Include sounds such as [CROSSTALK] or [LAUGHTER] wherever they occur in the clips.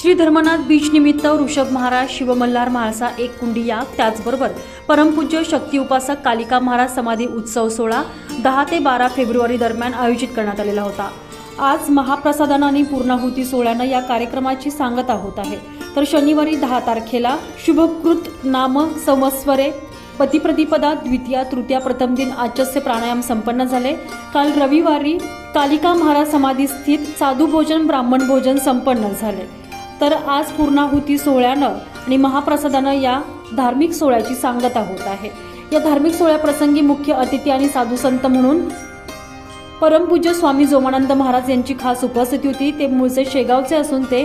Shri Dharmanath beach निमित्त ऋषभ महाराज शिवमल्हार म्हाळसा एक कुंडी याग त्याचबरोबर परमपूज्य शक्ती उपासक कालिका महाराज समाधी उत्सव सोहळा दहा ते बारा फेब्रुवारी दरम्यान आयोजित करण्यात आलेला होता. आज महाप्रसादानं आणि पूर्णाहुती सोहळ्यानं या कार्यक्रमाची सांगता होत आहे. तर शनिवारी दहा तारखेला शुभकृत नाम समस्वरे पतिप्रतिपदा द्वितीया तृतीया प्रथम दिन आचस्य प्राणायाम संपन्न झाले. काल रविवारी कालिका महाराज समाधी स्थित साधू भोजन ब्राह्मण भोजन संपन्न झाले. तर आज पूर्णाहुती सोहळ्यानं आणि महाप्रसादानं या धार्मिक सोहळ्याची सांगता होत आहे. या धार्मिक सोहळ्याप्रसंगी मुख्य अतिथी आणि साधू संत म्हणून परमपूज्य स्वामी जोमानंद महाराज यांची खास उपस्थिती होती. ते मूळचे शेगावचे असून ते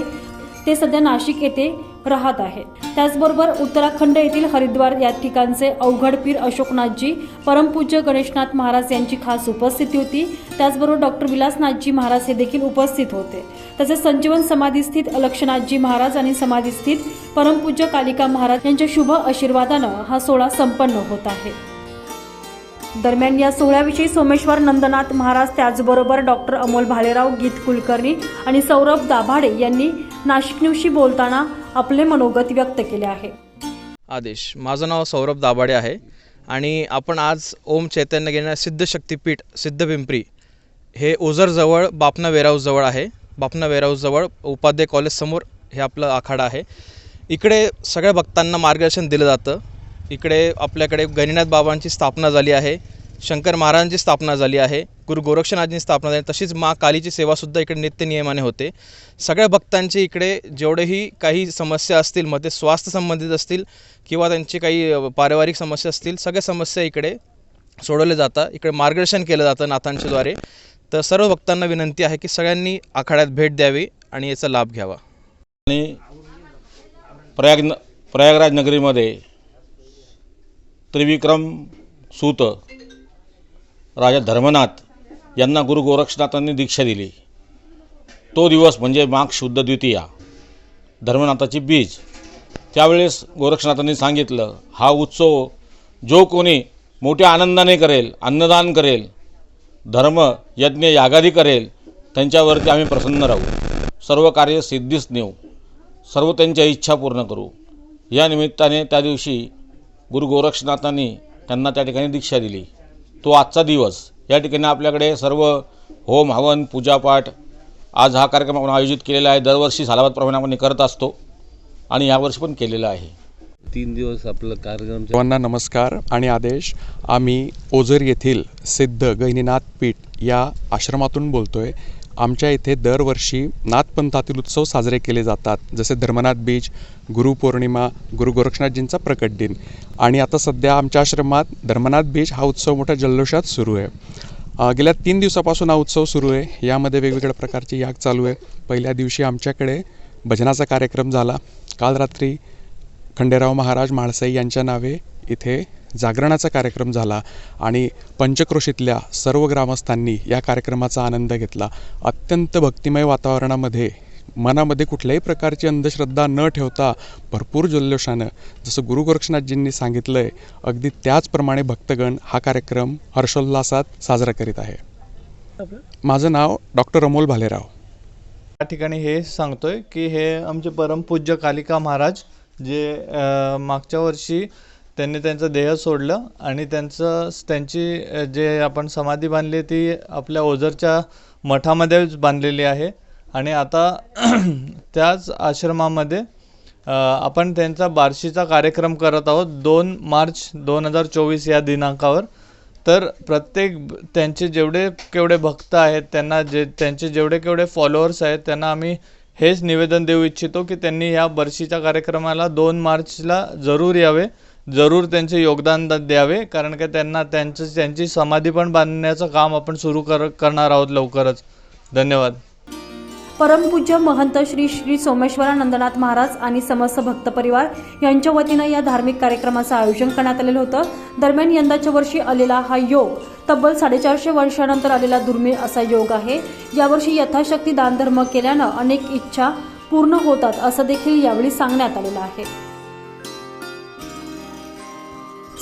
ते सध्या नाशिक येथे राहत आहे त्याचबरोबर उत्तराखंड येथील हरिद्वार या ठिकाणचे अवघड पीर अशोकनाथजी परमपूज्य गणेशनाथ महाराज यांची खास उपस्थिती होती. त्याचबरोबर डॉक्टर विलासनाथजी महाराज हे देखील उपस्थित होते. तसेच संजीवन समाधीस्थित लक्षनाथजी महाराज आणि समाधीस्थित परमपूज्य कालिका महाराज यांच्या शुभ आशीर्वादानं हा सोहळा संपन्न होत आहे. दरम्यान या सोहळ्याविषयी सोमेश्वर नंदनाथ महाराज त्याचबरोबर डॉक्टर अमोल भालेराव गीत कुलकर्णी आणि सौरभ दाभाडे यांनी नाशिक न्यूजशी बोलताना आपले मनोगत व्यक्त केले आहे. आदेश. माझं नाव सौरभ दाभाडे आहे आणि आपण आज ओम चैतन्य घेण्या सिद्ध शक्तीपीठ सिद्ध पिंपरी हे ओझरजवळ बापना वेराऊजवळ आहे. बापना वेराऊजवळ उपाध्याय कॉलेजसमोर हे आपलं आखाडा आहे. इकडे सगळ्या भक्तांना मार्गदर्शन दिलं जातं. इकडे आपल्याकडे गणिनाथ बाबांची स्थापना झाली आहे. शंकर महाराजांची स्थापना झाली आहे गुरु गोरक्षनाथांची स्थापना झाली तशीच माँ कालीची सेवासुद्धा इकडे नित्य नियमाने होते. सगळ्या भक्तांचे इकडे जेवढेही काही समस्या असतील मग ते स्वास्थ्य संबंधित असतील किंवा त्यांची काही पारिवारिक समस्या असतील सगळ्या समस्या इकडे सोडवल्या जातात. इकडे मार्गदर्शन केलं जातं नाथांच्याद्वारे. तर सर्व भक्तांना विनंती आहे की सगळ्यांनी आखाड्यात भेट द्यावी आणि याचा लाभ घ्यावा. आणि प्रयाग न प्रयागराज नगरीमध्ये त्रिविक्रम सूत राजा धर्मनाथ यांना गुरु गोरक्षनाथांनी दीक्षा दिली. तो दिवस म्हणजे माघ शुद्ध द्वितीया धर्मनाथाची बीज. त्यावेळेस गोरक्षनाथांनी सांगितलं हा उत्सव जो कोणी मोठ्या आनंदाने करेल अन्नदान करेल धर्म यज्ञ यागादी करेल त्यांच्यावरती आम्ही प्रसन्न राहू. सर्व कार्य सिद्धीस नेऊ. सर्व त्यांच्या इच्छा पूर्ण करू. या निमित्ताने त्या दिवशी गुरु गोरक्षनाथांनी त्यांना त्या ठिकाणी दीक्षा दिली. तो आजचा दिवस. या ठिकाणी आपल्याकडे सर्व होम हवन पूजापाठ आज हा कार्यक्रम आपण आयोजित केलेला आहे. दरवर्षी सालाबादप्रमाणे आपण करत असतो आणि यावर्षी पण केलेला आहे. तीन दिवस आपलं कार्यक्रम सर्वांना नमस्कार आणि आदेश. आम्ही ओझर येथील सिद्ध गहिनीनाथ पीठ या आश्रमातून बोलतोय. आमच्या इथे दरवर्षी नाथपंथातील उत्सव साजरे केले जातात. जसे धर्मनाथ बीज गुरुपौर्णिमा गुरु गोरक्षनाथजींचा प्रकट दिन. आणि आता सध्या आमच्या आश्रमात धर्मनाथ बीज हा उत्सव मोठ्या जल्लोषात सुरू आहे. गेल्या तीन दिवसापासून हा उत्सव सुरू आहे. यामध्ये वेगवेगळ्या प्रकारची याग चालू आहे. पहिल्या दिवशी आमच्याकडे भजनाचा कार्यक्रम झाला. काल रात्री खंडेराव महाराज म्हाळसाई यांच्या नावे इथे जागरणाचा कार्यक्रम झाला आणि पंचक्रोशीतल्या सर्व ग्रामस्थांनी या कार्यक्रमाचा आनंद घेतला. अत्यंत भक्तिमय वातावरणामध्ये मनामध्ये कुठल्याही प्रकारची अंधश्रद्धा न ठेवता भरपूर जल्लोषानं जसं गुरु गोरक्षनाथजींनी सांगितलं आहे अगदी त्याचप्रमाणे भक्तगण हा कार्यक्रम हर्षोल्लासात साजरा करीत आहे. माझं नाव डॉक्टर अमोल भालेराव. या ठिकाणी हे सांगतोय की हे आमचे परमपूज्य कालिका महाराज जे मागच्या वर्षी त्यांनी त्यांचं देह सोडलं आणि त्यांचं त्यांची जे आपण समाधी बांधली ती आपल्या ओझरच्या मठामध्येच बांधलेली आहे. आणि आता [CLEARS THROAT] त्याच आश्रमामध्ये आपण त्यांचा बार्शीचा कार्यक्रम करत आहोत दोन मार्च दोन हजार चोवीस या दिनांकावर. तर प्रत्येक त्यांचे जेवढे केवढे भक्त आहेत त्यांना जे त्यांचे जेवढे केवढे फॉलोअर्स आहेत त्यांना आम्ही हेच निवेदन देऊ इच्छितो की त्यांनी या बार्शीच्या कार्यक्रमाला दोन मार्चला जरूर यावे. जरूर त्यांचे योगदान द- द्यावे कारण का त्यांना त्यांचं त्यांची समाधी पण बांधण्याचं काम आपण सुरू कर करणार आहोत लवकरच. धन्यवाद. परमपूज्य महंत श्री श्री सोमेश्वरानंदनाथ महाराज आणि समस्त भक्त परिवार यांच्या वतीनं या धार्मिक कार्यक्रमाचं आयोजन करण्यात आलेलं होतं. दरम्यान यंदाच्या वर्षी आलेला हा योग तब्बल साडेचारशे वर्षानंतर आलेला दुर्मिळ असा योग आहे. यावर्षी यथाशक्ती दानधर्म केल्यानं अनेक इच्छा पूर्ण होतात असं देखील यावेळी सांगण्यात आलेलं आहे.